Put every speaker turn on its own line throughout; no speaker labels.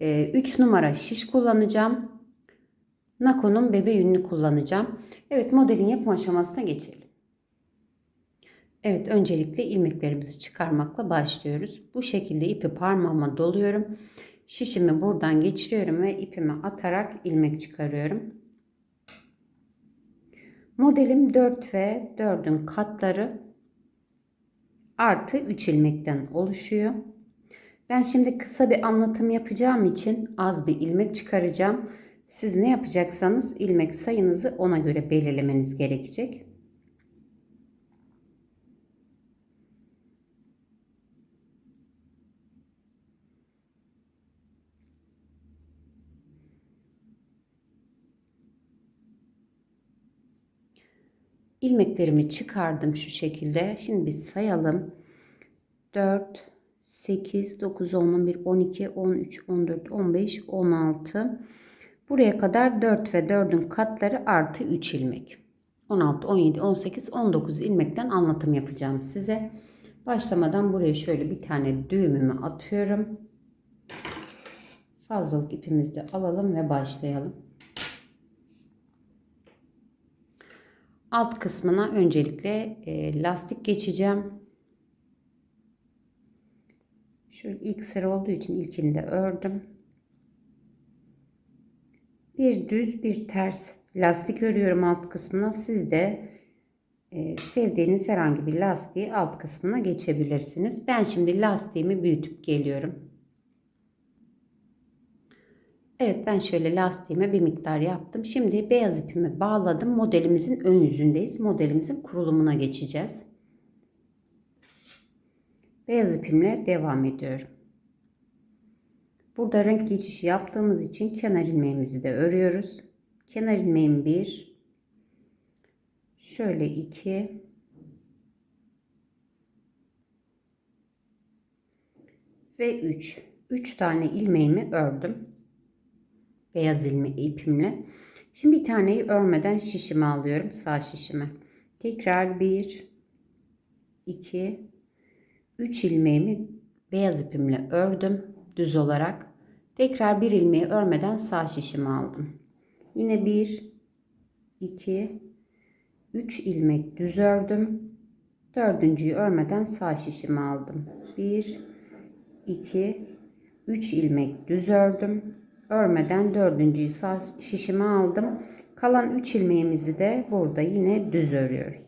3 numara şiş kullanacağım. Nako'nun bebe yününü kullanacağım. Evet modelin yapım aşamasına geçelim. Evet öncelikle ilmeklerimizi çıkarmakla başlıyoruz. Bu şekilde ipi parmağıma doluyorum. Şişimi buradan geçiriyorum ve ipimi atarak ilmek çıkarıyorum. Modelim 4 ve 4'ün katları artı 3 ilmekten oluşuyor. Ben şimdi kısa bir anlatım yapacağım için az bir ilmek çıkaracağım. Siz ne yapacaksanız ilmek sayınızı ona göre belirlemeniz gerekecek. ilmeklerimi çıkardım şu şekilde. Şimdi bir sayalım. 4 8 9 10 11 12 13 14 15 16 Buraya kadar 4 ve 4'ün katları artı 3 ilmek. 16 17 18 19 ilmekten anlatım yapacağım size. Başlamadan buraya şöyle bir tane düğümümü atıyorum. Fazlalık ipimizi de alalım ve başlayalım. Alt kısmına öncelikle e, lastik geçeceğim. Şu ilk sıra olduğu için ilkini de ördüm. Bir düz bir ters lastik örüyorum alt kısmına. Siz de e, sevdiğiniz herhangi bir lastiği alt kısmına geçebilirsiniz. Ben şimdi lastiğimi büyütüp geliyorum. Evet ben şöyle lastiğime bir miktar yaptım. Şimdi beyaz ipimi bağladım. Modelimizin ön yüzündeyiz. Modelimizin kurulumuna geçeceğiz. Beyaz ipimle devam ediyorum. Burada renk geçişi yaptığımız için kenar ilmeğimizi de örüyoruz. Kenar ilmeğim 1 şöyle 2 ve 3 3 tane ilmeğimi ördüm beyaz ilme ipimle. Şimdi bir taneyi örmeden şişimi alıyorum sağ şişime. Tekrar 1 2 3 ilmeğimi beyaz ipimle ördüm düz olarak. Tekrar bir ilmeği örmeden sağ şişimi aldım. Yine 1 2 3 ilmek düz ördüm. Dördüncüyü örmeden sağ şişimi aldım. 1 2 3 ilmek düz ördüm örmeden dördüncüyü sağ şişime aldım. Kalan 3 ilmeğimizi de burada yine düz örüyoruz.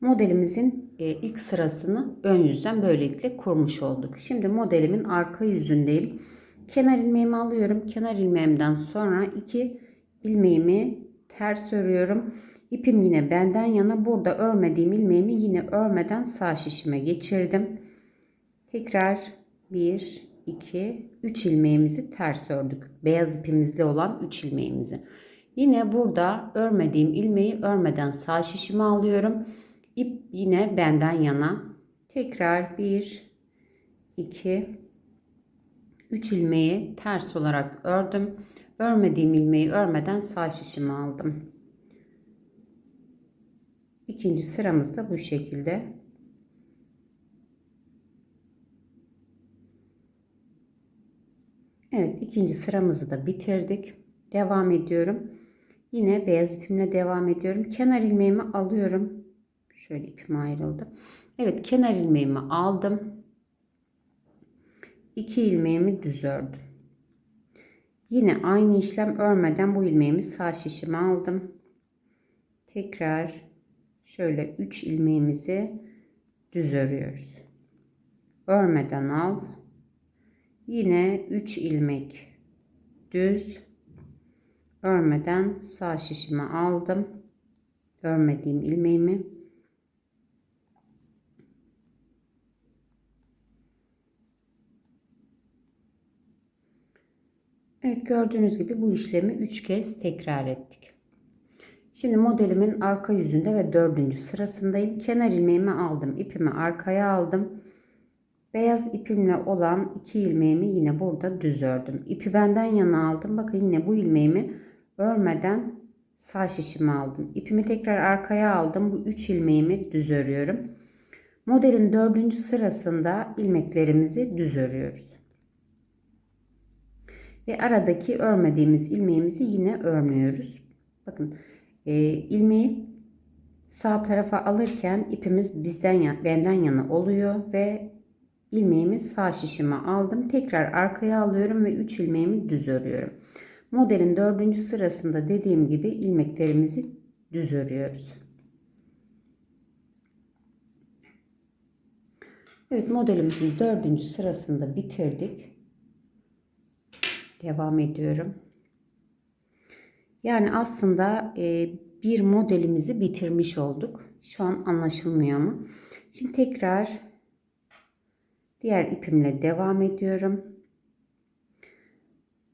Modelimizin ilk sırasını ön yüzden böylelikle kurmuş olduk. Şimdi modelimin arka yüzündeyim. Kenar ilmeğimi alıyorum. Kenar ilmeğimden sonra 2 ilmeğimi ters örüyorum. İpim yine benden yana. Burada örmediğim ilmeğimi yine örmeden sağ şişime geçirdim. Tekrar 1 2, 3 ilmeğimizi ters ördük. Beyaz ipimizde olan 3 ilmeğimizi. Yine burada örmediğim ilmeği örmeden sağ şişime alıyorum. İp yine benden yana. Tekrar 1, 2, 3 ilmeği ters olarak ördüm. Örmediğim ilmeği örmeden sağ şişime aldım. İkinci sıramızda bu şekilde. Evet ikinci sıramızı da bitirdik. Devam ediyorum. Yine beyaz ipimle devam ediyorum. Kenar ilmeğimi alıyorum. Şöyle ipim ayrıldı. Evet kenar ilmeğimi aldım. 2 ilmeğimi düz ördüm. Yine aynı işlem örmeden bu ilmeğimi sağ şişime aldım. Tekrar şöyle 3 ilmeğimizi düz örüyoruz. Örmeden al. Yine 3 ilmek düz örmeden sağ şişime aldım. Örmediğim ilmeğimi Evet gördüğünüz gibi bu işlemi 3 kez tekrar ettik. Şimdi modelimin arka yüzünde ve dördüncü sırasındayım. Kenar ilmeğimi aldım. ipimi arkaya aldım. Beyaz ipimle olan iki ilmeğimi yine burada düz ördüm. İpi benden yana aldım. Bakın yine bu ilmeğimi örmeden sağ şişimi aldım. İpimi tekrar arkaya aldım. Bu üç ilmeğimi düz örüyorum. Modelin dördüncü sırasında ilmeklerimizi düz örüyoruz. Ve aradaki örmediğimiz ilmeğimizi yine örmüyoruz. Bakın e, ilmeği sağ tarafa alırken ipimiz bizden benden yana oluyor ve ilmeğimi sağ şişime aldım. Tekrar arkaya alıyorum ve 3 ilmeğimi düz örüyorum. Modelin dördüncü sırasında dediğim gibi ilmeklerimizi düz örüyoruz. Evet modelimizin dördüncü sırasında bitirdik. Devam ediyorum. Yani aslında e, bir modelimizi bitirmiş olduk. Şu an anlaşılmıyor mu? Şimdi tekrar diğer ipimle devam ediyorum.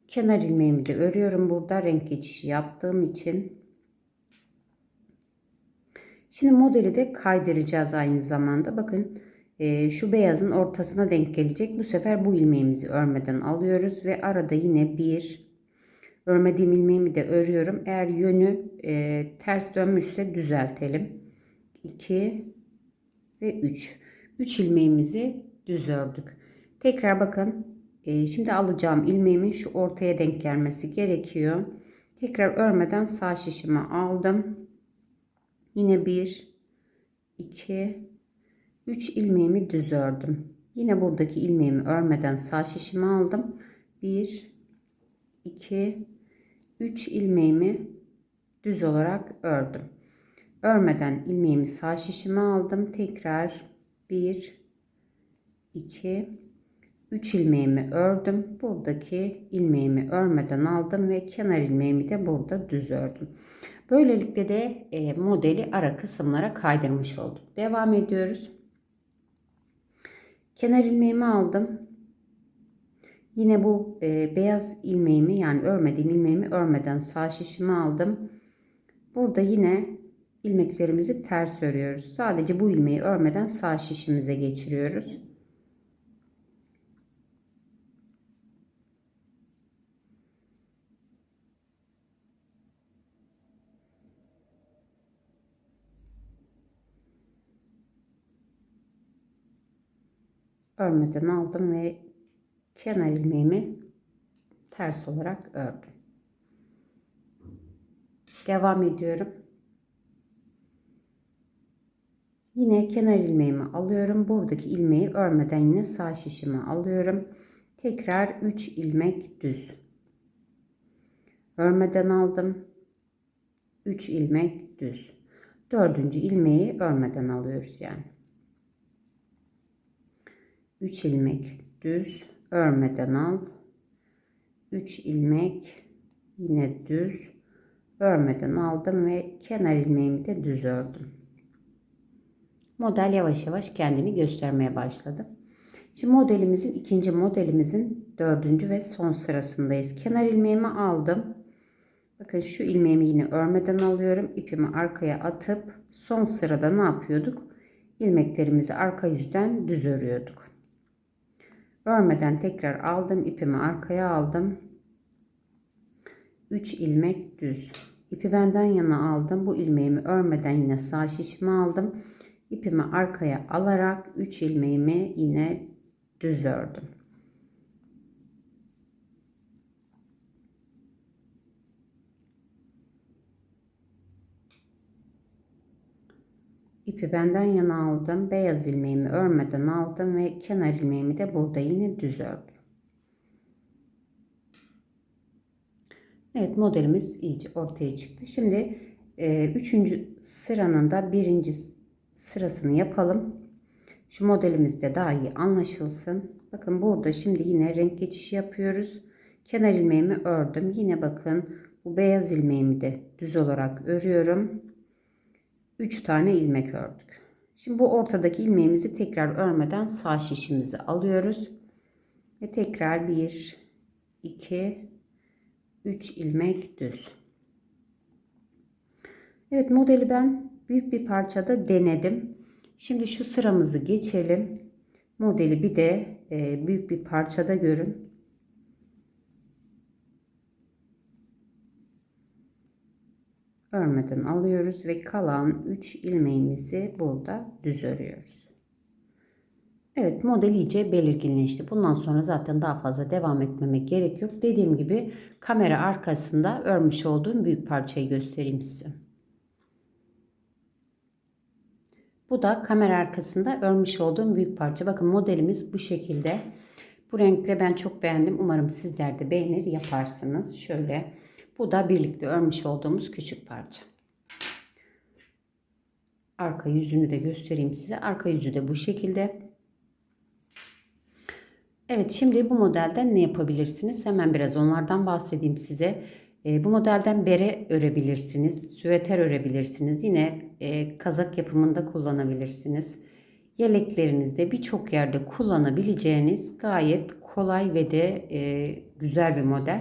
Kenar ilmeğimi de örüyorum burada renk geçişi yaptığım için. Şimdi modeli de kaydıracağız aynı zamanda. Bakın e, şu beyazın ortasına denk gelecek. Bu sefer bu ilmeğimizi örmeden alıyoruz ve arada yine bir örmediğim ilmeğimi de örüyorum. Eğer yönü e, ters dönmüşse düzeltelim. 2 ve 3. 3 ilmeğimizi düz ördük. Tekrar bakın. E, şimdi alacağım ilmeğimin şu ortaya denk gelmesi gerekiyor. Tekrar örmeden sağ şişimi aldım. Yine 1 2 3 ilmeğimi düz ördüm. Yine buradaki ilmeğimi örmeden sağ şişimi aldım. 1 2 3 ilmeğimi düz olarak ördüm. Örmeden ilmeğimi sağ şişime aldım. Tekrar 1 2 3 ilmeğimi ördüm. Buradaki ilmeğimi örmeden aldım ve kenar ilmeğimi de burada düz ördüm. Böylelikle de e, modeli ara kısımlara kaydırmış olduk. Devam ediyoruz. Kenar ilmeğimi aldım. Yine bu e, beyaz ilmeğimi yani örmediğim ilmeğimi örmeden sağ şişimi aldım. Burada yine ilmeklerimizi ters örüyoruz. Sadece bu ilmeği örmeden sağ şişimize geçiriyoruz. Örmeden aldım ve kenar ilmeğimi ters olarak ördüm. Devam ediyorum. Yine kenar ilmeğimi alıyorum. Buradaki ilmeği örmeden yine sağ şişime alıyorum. Tekrar 3 ilmek düz. Örmeden aldım. 3 ilmek düz. Dördüncü ilmeği örmeden alıyoruz yani. 3 ilmek düz örmeden al 3 ilmek yine düz örmeden aldım ve kenar ilmeğimi de düz ördüm. Model yavaş yavaş kendini göstermeye başladı. Şimdi modelimizin ikinci modelimizin dördüncü ve son sırasındayız. Kenar ilmeğimi aldım. Bakın şu ilmeğimi yine örmeden alıyorum. İpimi arkaya atıp son sırada ne yapıyorduk? İlmeklerimizi arka yüzden düz örüyorduk. Örmeden tekrar aldım. ipimi arkaya aldım. 3 ilmek düz. İpi benden yana aldım. Bu ilmeğimi örmeden yine sağ şişime aldım. İpimi arkaya alarak 3 ilmeğimi yine düz ördüm. İpi benden yana aldım. Beyaz ilmeğimi örmeden aldım ve kenar ilmeğimi de burada yine düz ördüm. Evet modelimiz iyice ortaya çıktı. Şimdi e, sıranın da birinci sırasını yapalım. Şu modelimizde daha iyi anlaşılsın. Bakın burada şimdi yine renk geçişi yapıyoruz. Kenar ilmeğimi ördüm. Yine bakın bu beyaz ilmeğimi de düz olarak örüyorum. 3 tane ilmek ördük. Şimdi bu ortadaki ilmeğimizi tekrar örmeden sağ şişimizi alıyoruz. Ve tekrar 1, 2, 3 ilmek düz. Evet modeli ben büyük bir parçada denedim. Şimdi şu sıramızı geçelim. Modeli bir de e, büyük bir parçada görün. Örmeden alıyoruz ve kalan 3 ilmeğimizi burada düz örüyoruz. Evet model iyice belirginleşti. Bundan sonra zaten daha fazla devam etmeme gerek yok. Dediğim gibi kamera arkasında örmüş olduğum büyük parçayı göstereyim size. Bu da kamera arkasında örmüş olduğum büyük parça. Bakın modelimiz bu şekilde. Bu renkle ben çok beğendim. Umarım sizler de beğenir yaparsınız. Şöyle bu da birlikte örmüş olduğumuz küçük parça. Arka yüzünü de göstereyim size. Arka yüzü de bu şekilde. Evet şimdi bu modelden ne yapabilirsiniz? Hemen biraz onlardan bahsedeyim size. E, bu modelden bere örebilirsiniz. Süveter örebilirsiniz. Yine e, kazak yapımında kullanabilirsiniz. Yeleklerinizde birçok yerde kullanabileceğiniz gayet kolay ve de e, güzel bir model.